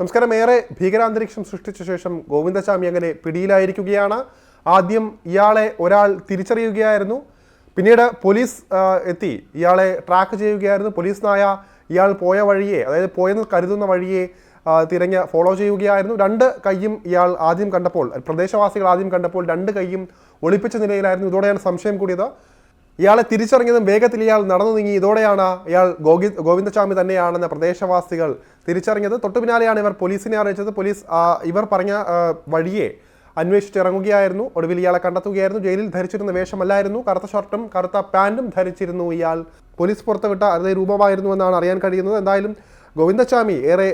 നമസ്കാരം. ഏറെ ഭീകരാന്തരീക്ഷം സൃഷ്ടിച്ച ശേഷം ഗോവിന്ദസ്വാമി അങ്ങനെ പിടിയിലായിരിക്കുകയാണ്. ആദ്യം ഇയാളെ ഒരാൾ തിരിച്ചറിയുകയായിരുന്നു. പിന്നീട് പോലീസ് എത്തി. ഇയാളെ ട്രാക്ക് ചെയ്യുകയായിരുന്നു. പോലീസ് നായ ഇയാൾ പോയ വഴിയെ അതായത് പോയെന്ന് കരുതുന്ന വഴിയെ തിരഞ്ഞ് ഫോളോ ചെയ്യുകയായിരുന്നു. രണ്ട് കൈയും ഇയാൾ ആദ്യം കണ്ടപ്പോൾ പ്രദേശവാസികൾ ആദ്യം കണ്ടപ്പോൾ രണ്ട് കൈയും ഒളിപ്പിച്ച നിലയിലായിരുന്നു. ഇതോടെയാണ് സംശയം കൂടിയത്. ഇയാളെ തിരിച്ചറിഞ്ഞതും വേഗത്തിൽ ഇയാൾ നടന്നു നീങ്ങി. ഇതോടെയാണ് ഇയാൾ ഗോവി ഗോവിന്ദസ്വാമി തന്നെയാണെന്ന് പ്രദേശവാസികൾ തിരിച്ചറിഞ്ഞത്. തൊട്ടു പിന്നാലെയാണ് ഇവർ പോലീസിനെ അറിയിച്ചത്. പോലീസ് ഇവർ പറഞ്ഞ വഴിയെ അന്വേഷിച്ചിറങ്ങുകയായിരുന്നു. ഒടുവിൽ ഇയാളെ കണ്ടെത്തുകയായിരുന്നു. ജയിലിൽ ധരിച്ചിരുന്ന വേഷമല്ലായിരുന്നു. കറുത്ത ഷർട്ടും കറുത്ത പാന്റും ധരിച്ചിരുന്നു ഇയാൾ. പോലീസ് പുറത്തുവിട്ട അതേ രൂപമായിരുന്നു എന്നാണ് അറിയാൻ കഴിയുന്നത്. എന്തായാലും ഗോവിന്ദസ്വാമി ഏറെ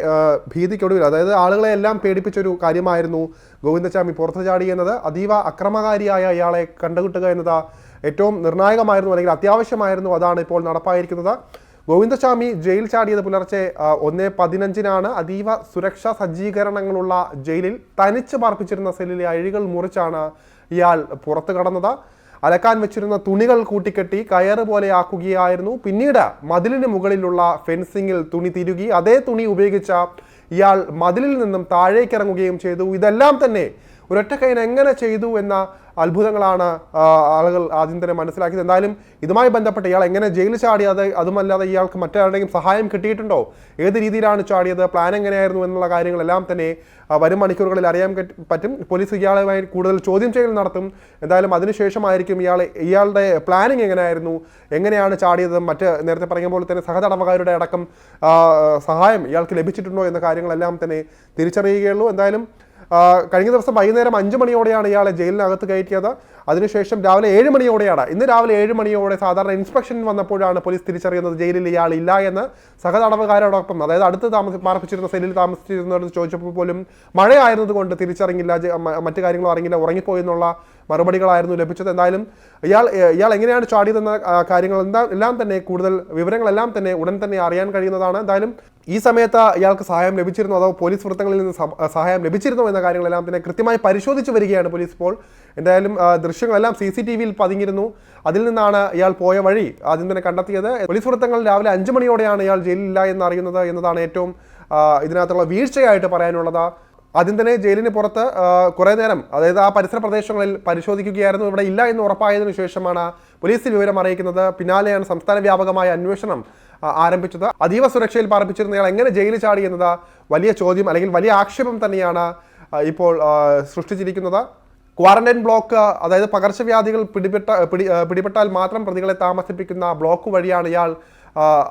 ഭീതിക്കൊടുവിൽ അതായത് ആളുകളെ എല്ലാം പേടിപ്പിച്ചൊരു കാര്യമായിരുന്നു ഗോവിന്ദസ്വാമി പുറത്തു ചാടി എന്നത്. അതീവ അക്രമകാരിയായ ഇയാളെ കണ്ടുകിട്ടുക എന്നത് ഏറ്റവും നിർണായകമായിരുന്നു അല്ലെങ്കിൽ അത്യാവശ്യമായിരുന്നു അതാണ് ഇപ്പോൾ നടപ്പായിരിക്കുന്നത്. ഗോവിന്ദസ്വാമി ജയിൽ ചാടിയത് പുലർച്ചെ ഒന്ന് പതിനഞ്ചിനാണ്. അതീവ സുരക്ഷാ സജ്ജീകരണങ്ങളുള്ള ജയിലിൽ തനിച്ച് പാർപ്പിച്ചിരുന്ന സെല്ലിലെ അഴികൾ മുറിച്ചാണ് ഇയാൾ പുറത്തു കടന്നത്. അലക്കാൻ വെച്ചിരുന്ന തുണികൾ കൂട്ടിക്കെട്ടി കയറ് പോലെ ആക്കുകയായിരുന്നു പിന്നീട് മതിലിന് മുകളിലുള്ള ഫെൻസിങ്ങിൽ തുണി തിരുകി അതേ തുണി ഉപയോഗിച്ച ഇയാൾ മതിലിൽ നിന്നും താഴേക്കിറങ്ങുകയും ചെയ്തു. ഇതെല്ലാം തന്നെ ഒരൊറ്റ കൈൻ എങ്ങനെ ചെയ്തു എന്ന അത്ഭുതങ്ങളാണ് ആളുകൾ ആദ്യം തന്നെ മനസ്സിലാക്കിയത്. എന്തായാലും ഇതുമായി ബന്ധപ്പെട്ട് ഇയാൾ എങ്ങനെ ജയിലിൽ ചാടിയത് അതുമല്ലാതെ ഇയാൾക്ക് മറ്റാരുടെയും സഹായം കിട്ടിയിട്ടുണ്ടോ? ഏത് രീതിയിലാണ് ചാടിയത് പ്ലാൻ എങ്ങനെയായിരുന്നു എന്നുള്ള കാര്യങ്ങളെല്ലാം തന്നെ വരും മണിക്കൂറുകളിൽ അറിയാൻ പറ്റും. പോലീസ് ഇയാളുമായി കൂടുതൽ ചോദ്യം ചെയ്യൽ നടത്തും. എന്തായാലും അതിനുശേഷമായിരിക്കും ഇയാൾ ഇയാളുടെ പ്ലാനിങ് എങ്ങനെയായിരുന്നു എങ്ങനെയാണ് ചാടിയത് മറ്റ് നേരത്തെ പറഞ്ഞ പോലെ തന്നെ സഹതടവുകാരുടെ അടക്കം സഹായം ഇയാൾക്ക് ലഭിച്ചിട്ടുണ്ടോ എന്ന കാര്യങ്ങളെല്ലാം തന്നെ തിരിച്ചറിയുകയുള്ളൂ. എന്തായാലും കഴിഞ്ഞ ദിവസം വൈകുന്നേരം അഞ്ച് മണിയോടെയാണ് ഇയാളെ ജയിലിനകത്ത് കയറ്റിയത്. അതിനുശേഷം രാവിലെ ഏഴ് മണിയോടെയാണ്. ഇന്ന് രാവിലെ ഏഴ് മണിയോടെ സാധാരണ ഇൻസ്പെക്ഷൻ വന്നപ്പോഴാണ് പോലീസ് തിരിച്ചറിയുന്നത് ജയിലിൽ ഇയാൾ ഇല്ല എന്ന് സഹതടവുകാരോടൊപ്പം അതായത് അടുത്ത് താമസ പാർപ്പിച്ചിരുന്ന സെല്ലിൽ താമസിച്ചിരുന്നവർ ചോദിച്ചപ്പോൾ പോലും മഴയായിരുന്നതുകൊണ്ട് തിരിച്ചറിഞ്ഞില്ല മറ്റു കാര്യങ്ങളും അറിഞ്ഞില്ല ഉറങ്ങിപ്പോയെന്നുള്ള മറുപടികളായിരുന്നു ലഭിച്ചത്. എന്തായാലും ഇയാൾ ഇയാൾ എങ്ങനെയാണ് ചാടിയതെന്ന കാര്യങ്ങൾ എന്താ എല്ലാം തന്നെ കൂടുതൽ വിവരങ്ങളെല്ലാം തന്നെ ഉടൻ തന്നെ അറിയാൻ കഴിയുന്നതാണ്. എന്തായാലും ഈ സമയത്ത് ഇയാൾക്ക് സഹായം ലഭിച്ചിരുന്നു അതോ പോലീസ് വൃത്തങ്ങളിൽ നിന്ന് സഹായം ലഭിച്ചിരുന്നു എന്ന കാര്യങ്ങളെല്ലാം തന്നെ കൃത്യമായി പരിശോധിച്ച് വരികയാണ് പോലീസ് ഇപ്പോൾ. എന്തായാലും ദൃശ്യങ്ങളെല്ലാം സി സി ടി വിയിൽ പതിഞ്ഞിരുന്നു. അതിൽ നിന്നാണ് ഇയാൾ പോയ വഴി. ആദ്യം തന്നെ കണ്ടെത്തിയത് പോലീസ് വൃത്തങ്ങൾ രാവിലെ അഞ്ച് മണിയോടെയാണ് ഇയാൾ ജയിലില്ല എന്ന് അറിയുന്നത് എന്നതാണ് ഏറ്റവും ഇതിനകത്തുള്ള വീഴ്ചയായിട്ട് പറയാനുള്ളത്. ആദ്യം തന്നെ ജയിലിന് പുറത്ത് കുറേ നേരം അതായത് ആ പരിസര പ്രദേശങ്ങളിൽ പരിശോധിക്കുകയായിരുന്നു. ഇവിടെ ഇല്ല എന്ന് ഉറപ്പായതിനു ശേഷമാണ് പോലീസിൽ വിവരം അറിയിക്കുന്നത്. പിന്നാലെയാണ് സംസ്ഥാന വ്യാപകമായ അന്വേഷണം ആരംഭിച്ചത്. അതീവ സുരക്ഷയിൽ പാർപ്പിച്ചിരുന്ന ഇയാൾ എങ്ങനെ ജയിലിൽ ചാടി എന്നത് വലിയ ചോദ്യം അല്ലെങ്കിൽ വലിയ ആക്ഷേപം തന്നെയാണ് ഇപ്പോൾ സൃഷ്ടിച്ചിരിക്കുന്നത്. ക്വാറന്റൈൻ ബ്ലോക്ക് അതായത് പകർച്ചവ്യാധികൾ പിടിപെട്ട പിടി പിടിപെട്ടാൽ മാത്രം പ്രതികളെ താമസിപ്പിക്കുന്ന ബ്ലോക്ക് വഴിയാണ് ഇയാൾ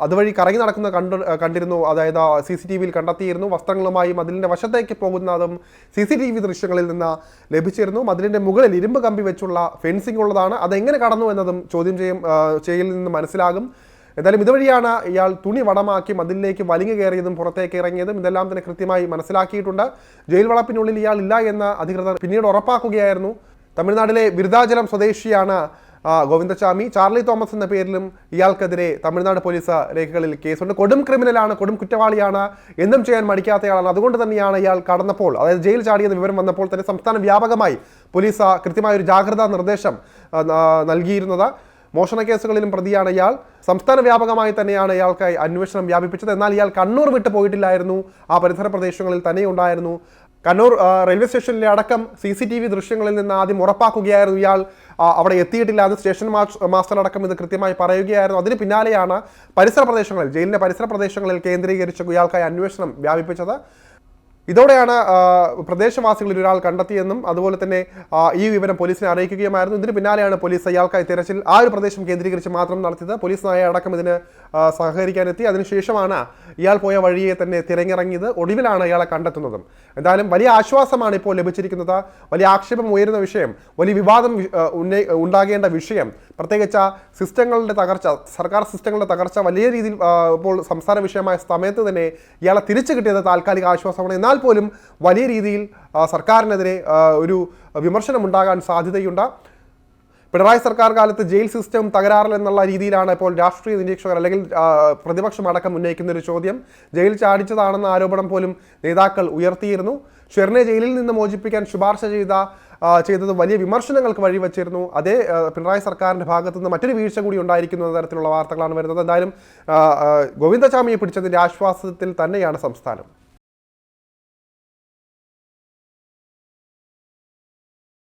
അതുവഴി കറങ്ങി നടക്കുന്ന കണ്ടു കണ്ടിരുന്നു. അതായത് സി സി ടി വിയിൽ കണ്ടെത്തിയിരുന്നു. വസ്ത്രങ്ങളുമായി മതിലിന്റെ വശത്തേക്ക് പോകുന്നതും സി സി ടി വി ദൃശ്യങ്ങളിൽ നിന്ന് ലഭിച്ചിരുന്നു. മതിലിന്റെ മുകളിൽ ഇരുമ്പ് കമ്പി വെച്ചുള്ള ഫെൻസിംഗ് ഉള്ളതാണ്. അതെങ്ങനെ കടന്നു എന്നതും ചോദ്യം ചെയ്യും ചെയ്യലിൽ നിന്ന് മനസ്സിലാകും. എന്തായാലും ഇതുവഴിയാണ് ഇയാൾ തുണി വടമാക്കി മതിലിലേക്ക് വലിഞ്ഞു കയറിയതും പുറത്തേക്ക് ഇറങ്ങിയതും ഇതെല്ലാം തന്നെ കൃത്യമായി മനസ്സിലാക്കിയിട്ടുണ്ട്. ജയിൽ വളപ്പിനുള്ളിൽ ഇയാൾ ഇല്ല എന്ന് അധികൃതർ പിന്നീട് ഉറപ്പാക്കുകയായിരുന്നു. തമിഴ്നാട്ടിലെ ബിരുദാചലം സ്വദേശിയാണ് ഗോവിന്ദസ്വാമി. ചാർലി തോമസ് എന്ന പേരിലും ഇയാൾക്കെതിരെ തമിഴ്നാട് പോലീസ് രേഖകളിൽ കേസുണ്ട്. കൊടും ക്രിമിനലാണ് കൊടും കുറ്റവാളിയാണ് എന്തും ചെയ്യാൻ മടിക്കാത്തയാളാണ്. അതുകൊണ്ട് തന്നെയാണ് ഇയാൾ കടന്നപ്പോൾ അതായത് ജയിൽ ചാടിയെന്ന വിവരം വന്നപ്പോൾ തന്നെ സംസ്ഥാന വ്യാപകമായി പോലീസ് കൃത്യമായ ഒരു ജാഗ്രതാ നിർദ്ദേശം നൽകിയിരുന്നത്. മോഷണ കേസുകളിലും പ്രതിയാണ് ഇയാൾ. സംസ്ഥാന വ്യാപകമായി തന്നെയാണ് ഇയാൾക്കായി അന്വേഷണം വ്യാപിപ്പിച്ചത്. എന്നാൽ ഇയാൾ കണ്ണൂർ വിട്ട് പോയിട്ടില്ലായിരുന്നു. ആ പരിസര പ്രദേശങ്ങളിൽ തന്നെ ഉണ്ടായിരുന്നു. കണ്ണൂർ റെയിൽവേ സ്റ്റേഷനിലെ അടക്കം സി സി ടി വി ദൃശ്യങ്ങളിൽ നിന്ന് ആദ്യം ഉറപ്പാക്കുകയായിരുന്നു ഇയാൾ. അവിടെ എത്തിയിട്ടില്ല അത് സ്റ്റേഷൻ മാസ്- മാസ്റ്റർ അടക്കം ഇത് കൃത്യമായി പറയുകയായിരുന്നു. അതിന് പിന്നാലെയാണ് പരിസര പ്രദേശങ്ങളിൽ ജയിലിന്റെ പരിസര പ്രദേശങ്ങളിൽ കേന്ദ്രീകരിച്ച് ഇയാൾക്കായി അന്വേഷണം വ്യാപിപ്പിച്ചത്. ഇതോടെയാണ് പ്രദേശവാസികളിൽ ഒരാൾ കണ്ടെത്തിയെന്നും അതുപോലെ തന്നെ ഈ വിവരം പോലീസിനെ അറിയിക്കുകയുമായിരുന്നു. ഇതിന് പിന്നാലെയാണ് പോലീസ് അയാൾക്കായി തിരച്ചിൽ. ആ ഒരു പ്രദേശം കേന്ദ്രീകരിച്ച് മാത്രം നടത്തിയത് പോലീസ് നായ അടക്കം ഇതിന് സഹകരിക്കാനെത്തി. അതിനുശേഷമാണ് ഇയാൾ പോയ വഴിയെ തന്നെ തിരഞ്ഞിറങ്ങിയത്. ഒടുവിലാണ് ഇയാളെ കണ്ടെത്തുന്നതും. എന്തായാലും വലിയ ആശ്വാസമാണ് ഇപ്പോൾ ലഭിച്ചിരിക്കുന്നത്. വലിയ ആക്ഷേപം ഉയരുന്ന വിഷയം വലിയ വിവാദം ഉണ്ടാകേണ്ട വിഷയം. പ്രത്യേകിച്ച് സിസ്റ്റങ്ങളുടെ തകർച്ച സർക്കാർ സിസ്റ്റങ്ങളുടെ തകർച്ച വലിയ രീതിയിൽ ഇപ്പോൾ സംസാര വിഷയമായ സമയത്ത് തന്നെ ഇയാളെ തിരിച്ചു കിട്ടിയത് താൽക്കാലിക ആശ്വാസമാണ്. എന്നാൽ പോലും വലിയ രീതിയിൽ സർക്കാരിനെതിരെ ഒരു വിമർശനമുണ്ടാകാൻ സാധ്യതയുണ്ട്. പിണറായി സർക്കാർ കാലത്ത് ജയിൽ സിസ്റ്റം തകരാറിലെന്നുള്ള രീതിയിലാണ് ഇപ്പോൾ രാഷ്ട്രീയ നിരീക്ഷകർ അല്ലെങ്കിൽ പ്രതിപക്ഷം അടക്കം ഉന്നയിക്കുന്ന ഒരു ചോദ്യം. ജയിൽ ചാടിച്ചതാണെന്ന ആരോപണം പോലും നേതാക്കൾ ഉയർത്തിയിരുന്നു. ഷെറിനെ ജയിലിൽ നിന്ന് മോചിപ്പിക്കാൻ ശുപാർശ ചെയ്ത ചെയ്തത് വലിയ വിമർശനങ്ങൾക്ക് വഴിവെച്ചിരുന്നു അതേ പിണറായി സർക്കാരിന്റെ ഭാഗത്തു നിന്ന് മറ്റൊരു വീഴ്ച കൂടി ഉണ്ടായിരിക്കുന്ന തരത്തിലുള്ള വാർത്തകളാണ് വരുന്നത്. എന്തായാലും ഗോവിന്ദചാമിയെ പിടിച്ചതിന്റെ ആശ്വാസത്തിൽ തന്നെയാണ് സംസ്ഥാനം.